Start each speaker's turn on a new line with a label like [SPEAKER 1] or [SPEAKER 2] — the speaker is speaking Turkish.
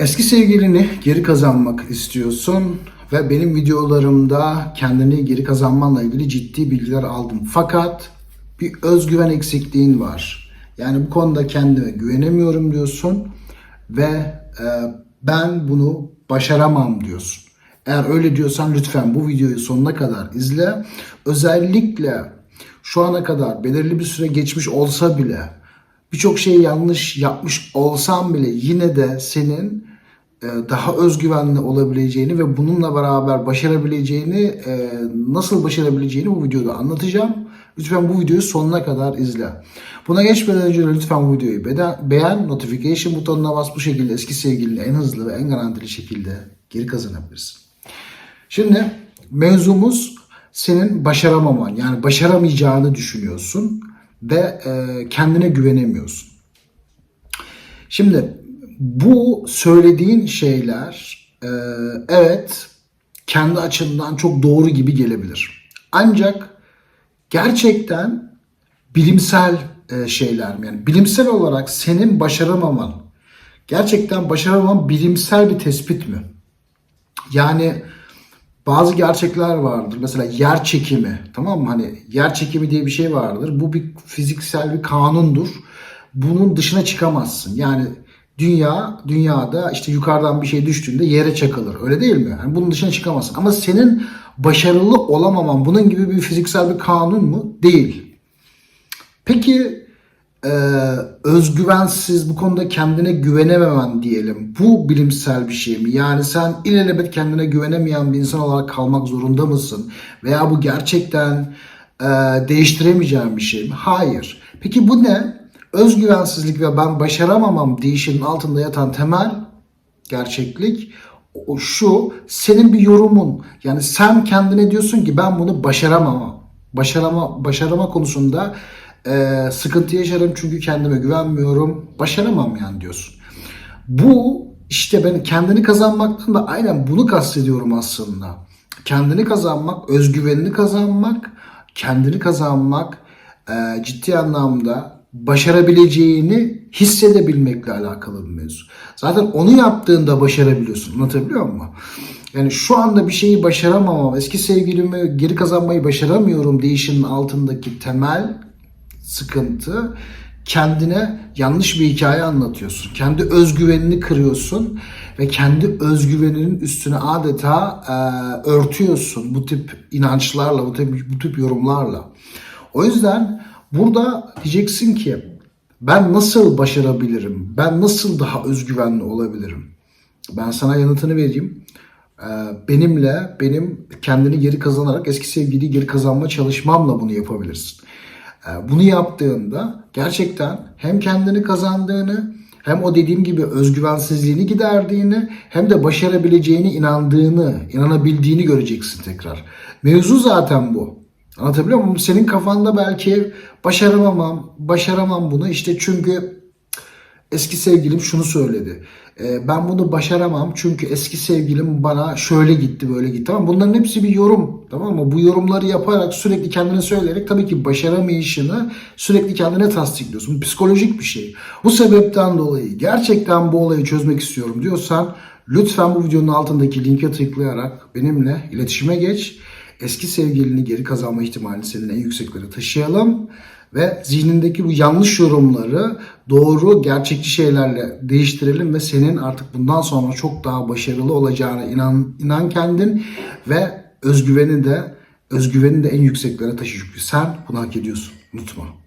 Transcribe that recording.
[SPEAKER 1] Eski sevgilini geri kazanmak istiyorsun ve benim videolarımda kendini geri kazanmanla ilgili ciddi bilgiler aldım. Fakat bir özgüven eksikliğin var. Yani bu konuda kendime güvenemiyorum diyorsun ve e, ben bunu başaramam diyorsun. Eğer öyle diyorsan lütfen bu videoyu sonuna kadar izle. Özellikle şu ana kadar belirli bir süre geçmiş olsa bile birçok şeyi yanlış yapmış olsam bile yine de senin daha özgüvenli olabileceğini ve bununla beraber başarabileceğini, e, nasıl başarabileceğini bu videoda anlatacağım. Lütfen bu videoyu sonuna kadar izle. Buna geçmeden önce lütfen bu videoyu beğen, notification butonuna bas. Bu şekilde eski sevgilini en hızlı ve en garantili şekilde geri kazanabilirsin. Şimdi mevzumuz senin başaramaman yani başaramayacağını düşünüyorsun ve e, kendine güvenemiyorsun. Şimdi bu söylediğin şeyler e, evet kendi açından çok doğru gibi gelebilir. Ancak gerçekten bilimsel e, şeyler mi? Yani bilimsel olarak senin başaramaman gerçekten başaramaman bilimsel bir tespit mi? Yani bazı gerçekler vardır. Mesela yer çekimi, tamam mı? Hani yer çekimi diye bir şey vardır. Bu bir fiziksel bir kanundur. Bunun dışına çıkamazsın. Yani dünya, dünyada işte yukarıdan bir şey düştüğünde yere çakılır. Öyle değil mi? Yani bunun dışına çıkamazsın. Ama senin başarılı olamaman bunun gibi bir fiziksel bir kanun mu? Değil. Peki e, özgüvensiz bu konuda kendine güvenememen diyelim. Bu bilimsel bir şey mi? Yani sen ilelebet kendine güvenemeyen bir insan olarak kalmak zorunda mısın? Veya bu gerçekten e, değiştiremeyeceğin bir şey mi? Hayır. Peki bu ne? Özgüvensizlik ve ben başaramamam deyişinin altında yatan temel gerçeklik o şu senin bir yorumun yani sen kendine diyorsun ki ben bunu başaramam başarama başarama konusunda e, sıkıntı yaşarım çünkü kendime güvenmiyorum başaramam yani diyorsun. Bu işte ben kendini kazanmaktan da aynen bunu kastediyorum aslında. Kendini kazanmak özgüvenini kazanmak kendini kazanmak e, ciddi anlamda başarabileceğini hissedebilmekle alakalı bir mevzu. Zaten onu yaptığında başarabiliyorsun. Anlatabiliyor muyum? Yani şu anda bir şeyi başaramamam, eski sevgilimi geri kazanmayı başaramıyorum değişinin altındaki temel sıkıntı kendine yanlış bir hikaye anlatıyorsun. Kendi özgüvenini kırıyorsun ve kendi özgüveninin üstüne adeta e, örtüyorsun bu tip inançlarla, bu tip, bu tip yorumlarla. O yüzden burada diyeceksin ki ben nasıl başarabilirim? Ben nasıl daha özgüvenli olabilirim? Ben sana yanıtını vereyim. Ee, Benimle, benim kendini geri kazanarak eski sevgiliyi geri kazanma çalışmamla bunu yapabilirsin. Ee, Bunu yaptığında gerçekten hem kendini kazandığını hem o dediğim gibi özgüvensizliğini giderdiğini hem de başarabileceğini inandığını, inanabildiğini göreceksin tekrar. Mevzu zaten bu. Anlatabiliyor muyum? Senin kafanda belki başaramamam, başaramam bunu işte çünkü eski sevgilim şunu söyledi. Ee, ben bunu başaramam çünkü eski sevgilim bana şöyle gitti böyle gitti. Tamam bunların hepsi bir yorum. Tamam mı? Bu yorumları yaparak sürekli kendine söyleyerek tabii ki başaramayışını sürekli kendine tasdikliyorsun. Psikolojik bir şey. Bu sebepten dolayı gerçekten bu olayı çözmek istiyorum diyorsan lütfen bu videonun altındaki linke tıklayarak benimle iletişime geç. Eski sevgilini geri kazanma ihtimalini senin en yükseklere taşıyalım ve zihnindeki bu yanlış yorumları doğru gerçekçi şeylerle değiştirelim ve senin artık bundan sonra çok daha başarılı olacağına inan inan kendin ve özgüveni de özgüveni de en yükseklere taşı çünkü sen bunu hak ediyorsun. Unutma.